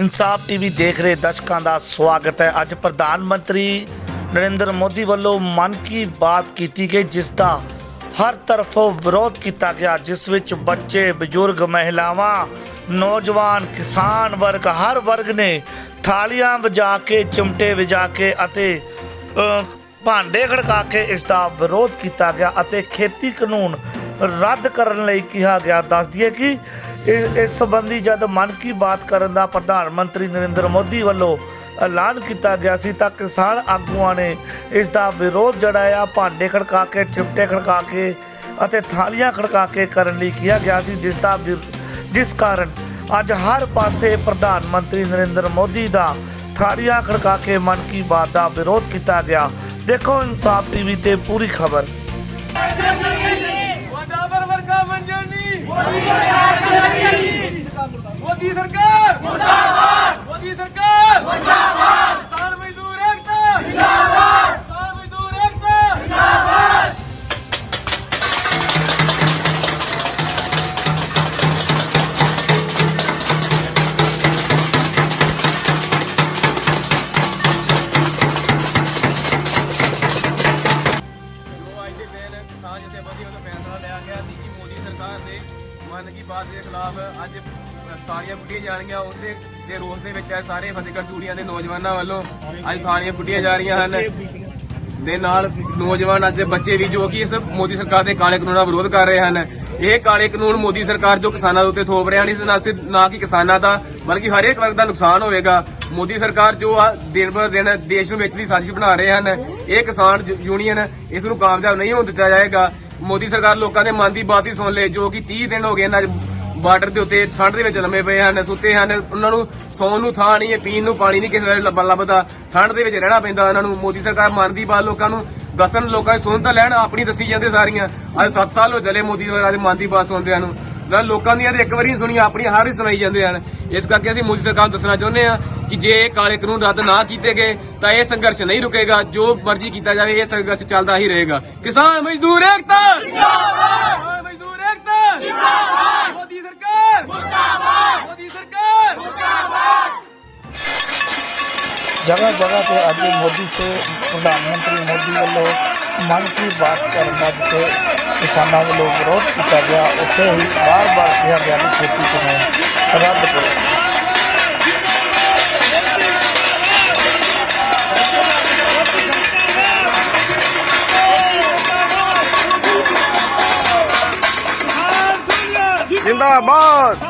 ਇਨਸਾਫ ਟੀਵੀ ਦੇਖ ਰਹੇ ਦਰਸ਼ਕਾਂ ਦਾ ਸਵਾਗਤ ਹੈ। ਅੱਜ ਪ੍ਰਧਾਨ ਮੰਤਰੀ ਨਰਿੰਦਰ ਮੋਦੀ ਵੱਲੋਂ ਮਨ ਕੀ ਬਾਤ ਕੀਤੀ ਗਈ, ਜਿਸ ਦਾ ਹਰ ਤਰਫੋਂ ਵਿਰੋਧ ਕੀਤਾ ਗਿਆ, ਜਿਸ ਵਿੱਚ ਬੱਚੇ, ਬਜ਼ੁਰਗ, ਮਹਿਲਾਵਾਂ, ਨੌਜਵਾਨ, ਕਿਸਾਨ ਵਰਗ, ਹਰ ਵਰਗ ਨੇ ਥਾਲੀਆਂ ਵਜਾ ਕੇ, ਚਿਮਟੇ ਵਜਾ ਕੇ ਅਤੇ ਭਾਂਡੇ ਖੜਕਾ ਕੇ ਇਸ ਦਾ ਵਿਰੋਧ ਕੀਤਾ ਗਿਆ ਅਤੇ ਖੇਤੀ ਕਾਨੂੰਨ ਰੱਦ ਕਰਨ ਲਈ ਕਿਹਾ ਗਿਆ। ਦੱਸ ਦਈਏ ਕਿ ਇਹ- ਇਸ ਸੰਬੰਧੀ ਜਦ ਮਨ ਕੀ ਬਾਤ ਕਰਨ ਦਾ ਪ੍ਰਧਾਨ ਮੰਤਰੀ ਨਰਿੰਦਰ ਮੋਦੀ ਵੱਲੋਂ ਐਲਾਨ ਕੀਤਾ ਗਿਆ ਸੀ ਤਾਂ ਕਿਸਾਨ ਆਗੂਆਂ ਨੇ ਇਸ ਦਾ ਵਿਰੋਧ ਜੜਾਇਆ ਭਾਂਡੇ ਖੜਕਾ ਕੇ, ਚਿਮਟੇ ਖੜਕਾ ਕੇ ਅਤੇ ਥਾਲੀਆਂ ਖੜਕਾ ਕੇ ਕਰਨ ਲਈ ਕਿਹਾ ਗਿਆ ਸੀ, ਜਿਸ ਦਾ ਜਿਸ ਕਾਰਨ ਅੱਜ ਹਰ ਪਾਸੇ ਪ੍ਰਧਾਨ ਮੰਤਰੀ ਨਰਿੰਦਰ ਮੋਦੀ ਦਾ ਥਾਲੀਆਂ ਖੜਕਾ ਕੇ ਮਨ ਕੀ ਬਾਤ ਦਾ ਵਿਰੋਧ ਕੀਤਾ ਗਿਆ। ਦੇਖੋ ਇਨਸਾਫ ਟੀਵੀ ਤੇ ਪੂਰੀ ਖਬਰ। ਵਰਗਾ ਮੰਜਣ ਨਹੀਂ ਮੋਦੀ ਸਰਕਾਰ ਮੋਦੀ ਸਰਕਾਰ ਮੁਰਦਾਬਾਦ ਮੋਦੀ ਸਰਕਾਰ ਮੁਰਦਾਬਾਦ ਕਿਸਾਨ ਮਜ਼ਦੂਰ ਏਕਤਾ ਜਿੰਦਾਬਾਦ ਕਿਸਾਨ ਮਜ਼ਦੂਰ ਏਕਤਾ ਜਿੰਦਾਬਾਦ ਜੋ ਅੱਜ ਦੇ ਦਿਨ ਕਿਸਾਨ ਜਥੇਬੰਦੀ ਵੱਲੋਂ ਫੈਸਲਾ ਲਿਆ ਗਿਆ ਸੀ ਕਿ ਮੋਦੀ ਸਰਕਾਰ ਦੇ ਮਨ ਬਾਤ ਦੇ ਖਿਲਾਫ ਅੱਜ ਥਾਲੀਆਂ ਪੁੱਟੀਆਂ ਜਾਣਗੀਆਂ। ਉਹਦੇ ਦੇ ਰੋਸ ਦੇ ਵਿੱਚ ਅੱਜ ਸਾਰੇ ਫਤਿਹਗੜ੍ਹ ਚੂੜੀਆਂ ਦੇ ਨੌਜਵਾਨਾਂ ਵੱਲੋਂ ਅੱਜ ਥਾਲੀਆਂ ਪੁੱਟੀਆਂ ਜਾ ਰਹੀਆਂ ਹਨ। ਦੇ ਨਾਲ ਨੌਜਵਾਨ ਅੱਜ ਬੱਚੇ ਵੀ ਜੋ ਕਿ ਇਸ ਮੋਦੀ ਸਰਕਾਰ ਦੇ ਕਾਲੇ ਕਾਨੂੰਨਾਂ ਵਿਰੋਧ ਕਰ ਰਹੇ ਹਨ। ਇਹ ਕਾਲੇ ਕਾਨੂੰਨ ਮੋਦੀ ਸਰਕਾਰ ਜੋ ਕਿਸਾਨਾਂ ਦੇ ਉੱਤੇ ਥੋਪ ਰਿਹਾ ਨਹੀਂ ਨਾ ਸਿਰਫ ਨਾ ਕਿ ਕਿਸਾਨਾਂ ਦਾ, ਬਲਕਿ ਹਰੇਕ ਵਰਗ ਦਾ ਨੁਕਸਾਨ ਹੋਵੇਗਾ। ਮੋਦੀ ਸਰਕਾਰ ਜੋ ਆ ਦਿਨ ਬਰ ਦਿਨ ਦੇਸ਼ ਨੂੰ ਵੇਚਣ ਦੀ ਸਾਜ਼ਿਸ਼ ਬਣਾ ਰਹੇ ਹਨ। ਇਹ ਕਿਸਾਨ ਯੂਨੀਅਨ ਇਸ ਨੂੰ ਕਾਮਯਾਬ ਨਹੀਂ ਹੋਣ ਦਿੱਤਾ ਜਾਏਗਾ। ਮੋਦੀ ਸਰਕਾਰ ਲੋਕਾਂ ਦੇ ਮਨ ਦੀ ਬਾਤ ਹੀ ਸੁਣ ਲੇ, ਜੋ ਕਿ 30 ਦਿਨ ਹੋ ਗਏ ਇਹਨਾਂ ਬਾਰਡਰ ਦੇ ਉੱਤੇ ਠੰਡ ਦੇ ਵਿੱਚ ਲੰਮੇ ਪਏ ਹਨ, ਸੁੱਤੇ ਹਨ, ਉਹਨਾਂ ਨੂੰ ਸੌਣ ਨੂੰ ਥਾਂ ਨਹੀਂ ਹੈ, ਪੀਣ ਨੂੰ ਪਾਣੀ ਨਹੀਂ, ਕਿਸੇ ਵੇਲੇ ਲੱਭਾ ਲੱਭਦਾ। ਠੰਡ ਦੇ ਵਿੱਚ ਰਹਿਣਾ ਪੈਂਦਾ ਉਹਨਾਂ ਨੂੰ। ਮੋਦੀ ਸਰਕਾਰ ਮਨ ਦੀ ਬਾਤ ਲੋਕਾਂ ਨੂੰ ਦੱਸਣ, ਲੋਕਾਂ ਦੀ ਸੁਣ ਤਾਂ ਲੈਣ, ਆਪਣੀ ਦੱਸੀ ਜਾਂਦੇ ਸਾਰੀਆਂ। ਅੱਜ 7 ਸਾਲ ਹੋ ਚਲੇ ਮੋਦੀ ਸਰਕਾਰ ਦੀ ਮਨ ਦੀ ਬਾਤ ਸੁਣਦਿਆਂ ਨੂੰ। ਨਾ ਲੋਕਾਂ ਦੀਆਂ ਇੱਕ ਵਾਰੀ ਨਹੀਂ ਸੁਣੀ ਆਪਣੀ ਹਰ ਹੀ ਸੁਣਾਈ ਜਾਂਦੇ ਹਨ। ਇਸ ਕਰਕੇ ਅਸੀਂ ਮੋਦੀ ਸਰਕਾਰ ਨੂੰ ਦੱਸਣਾ ਚਾਹੁੰਦੇ ਹਾਂ ਕਿ ਜੇ ਇਹ ਕਾਲੇ ਕਾਨੂੰਨ ਰੱਦ ਨਾ ਕੀਤੇ ਗਏ ਤਾਂ ਇਹ ਸੰਘਰਸ਼ ਨਹੀਂ ਰੁਕੇਗਾ ਜੋ ਮਰਜ਼ੀ ਕੀਤਾ ਜਾਵੇ ਇਹ ਸੰਘਰਸ਼ ਚੱਲਦਾ ਹੀ ਰਹੇਗਾ ਕਿਸਾਨ ਮਜ਼ਦੂਰ ਏਕਤਾ ਜਿੰਦਾਬਾਦ ਮਜ਼ਦੂਰ ਏਕਤਾ ਜਿੰਦਾਬਾਦ ਮੋਦੀ ਸਰਕਾਰ ਮੁਰਦਾਬਾਦ ਮੋਦੀ ਸਰਕਾਰ ਜਗ੍ਹਾ ਜਗ੍ਹਾ ਤੇ ਅੱਜ ਮੋਦੀ ਸੇ ਪ੍ਰਧਾਨ ਮੰਤਰੀ ਮੋਦੀ ਵੱਲੋਂ ਮਨ ਕੀ ਬਾਤ ਕਰਨ ਦਾ ਜਿੱਥੇ ਕਿਸਾਨਾਂ ਵੱਲੋਂ ਵਿਰੋਧ ਕੀਤਾ ਗਿਆ ਉੱਥੇ ਹੀ ਬਾਰ-ਬਾਰ ਕਿਹਾ ਗਿਆ ਕਿ জিন্দাবাদ